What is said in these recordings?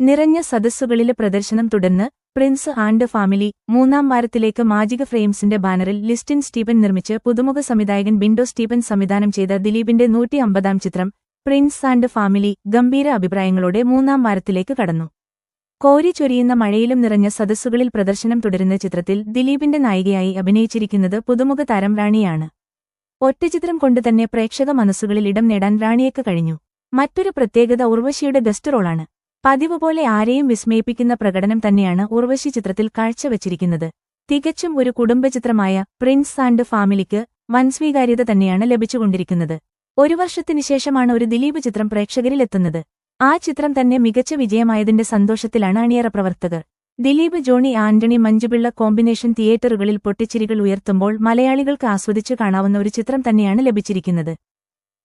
നിറഞ്ഞ സദസ്സുകളിലെ പ്രദർശനം തുടർന്ന് പ്രിൻസ് ആൻഡ് ഫാമിലി മൂന്നാം വാരത്തിലേക്ക് മാജിക ഫ്രെയിംസിന്റെ ബാനറിൽ ലിസ്റ്റിൻ സ്റ്റീഫൻ നിർമ്മിച്ച് പുതുമുഖ സംവിധായകൻ ബിൻഡോ സ്റ്റീഫൻ സംവിധാനം ചെയ്ത ദിലീപിന്റെ നൂറ്റി അമ്പതാം ചിത്രം പ്രിൻസ് ആൻഡ് ഫാമിലി ഗംഭീര അഭിപ്രായങ്ങളോടെ മൂന്നാം വാരത്തിലേക്ക് കടന്നു. കോരി ചൊരിയുന്ന മഴയിലും നിറഞ്ഞ സദസ്സുകളിൽ പ്രദർശനം തുടരുന്ന ചിത്രത്തിൽ ദിലീപിന്റെ നായികയായി അഭിനയിച്ചിരിക്കുന്നത് പുതുമുഖ താരം റാണിയാണ്. ഒറ്റചിത്രം കൊണ്ടുതന്നെ പ്രേക്ഷക മനസ്സുകളിൽ ഇടം നേടാൻ റാണിയക്ക് കഴിഞ്ഞു. മറ്റൊരു പ്രത്യേകത ഉർവശിയുടെ ഗസ്റ്റ് റോളാണ്. പതിവ് പോലെ ആരെയും വിസ്മയിപ്പിക്കുന്ന പ്രകടനം തന്നെയാണ് ഉർവശി ചിത്രത്തിൽ കാഴ്ചവച്ചിരിക്കുന്നത്. തികച്ചും ഒരു കുടുംബചിത്രമായ പ്രിൻസ് ആൻഡ് ഫാമിലിക്ക് വൻസ്വീകാര്യത തന്നെയാണ് ലഭിച്ചുകൊണ്ടിരിക്കുന്നത്. ഒരു വർഷത്തിനു ശേഷമാണ് ഒരു ദിലീപ് ചിത്രം പ്രേക്ഷകരിലെത്തുന്നത്. ആ ചിത്രം തന്നെ മികച്ച വിജയമായതിന്റെ സന്തോഷത്തിലാണ് അണിയറ പ്രവർത്തകർ. ദിലീപ് ജോണി ആന്റണി മഞ്ജുപിള്ള കോമ്പിനേഷൻ തിയേറ്ററുകളിൽ പൊട്ടിച്ചിരികൾ ഉയർത്തുമ്പോൾ മലയാളികൾക്ക് ആസ്വദിച്ചു കാണാവുന്ന ഒരു ചിത്രം തന്നെയാണ് ലഭിച്ചിരിക്കുന്നത്.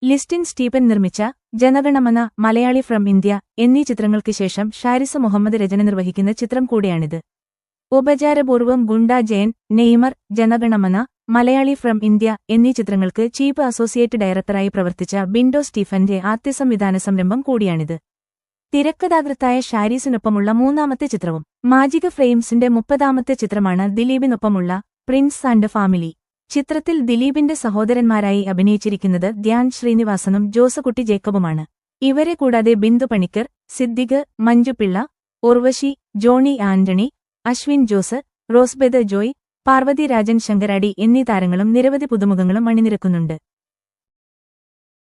ലിസ്റ്റിൻ സ്റ്റീഫൻ നിർമ്മിച്ച ജനഗണമന മലയാളി ഫ്രം ഇന്ത്യ എന്നീ ചിത്രങ്ങൾക്ക് ശേഷം ഷാരിസ മുഹമ്മദ് രചന നിർവഹിക്കുന്ന ചിത്രം കൂടിയാണിത്. Upacharapoorvam Gunda Jayan Neymar Jana Gana Mana Malayalee from India എന്നീ ചിത്രങ്ങൾക്ക് ചീഫ് അസോസിയേറ്റ് ഡയറക്ടറായി പ്രവർത്തിച്ച ബിൻഡോ സ്റ്റീഫന്റെ ആദ്യ സംവിധാന സംരംഭം കൂടിയാണിത്. തിരക്കഥാകൃത്തായ ഷാരീസിനൊപ്പമുള്ള മൂന്നാമത്തെ ചിത്രവും മാജിക ഫ്രെയിംസിന്റെ മുപ്പതാമത്തെ ചിത്രമാണ് ദിലീപിനൊപ്പമുള്ള പ്രിൻസ് ആൻഡ് ഫാമിലി. ചിത്രത്തിൽ ദിലീപിന്റെ സഹോദരന്മാരായി അഭിനയിച്ചിരിക്കുന്നത് ധ്യാൻ ശ്രീനിവാസനും ജോസകുട്ടി ജേക്കബുമാണ്. ഇവരെ കൂടാതെ ബിന്ദു പണിക്കർ സിദ്ദിഖ് മഞ്ജുപിള്ള ഉർവശി ജോണി ആന്റണി അശ്വിൻ ജോസ് റോസ്ബെദ ജോയ് പാർവതി രാജൻ ശങ്കരാടി എന്നീ താരങ്ങളും നിരവധി പുതുമുഖങ്ങളും അണിനിരക്കുന്നുണ്ട്.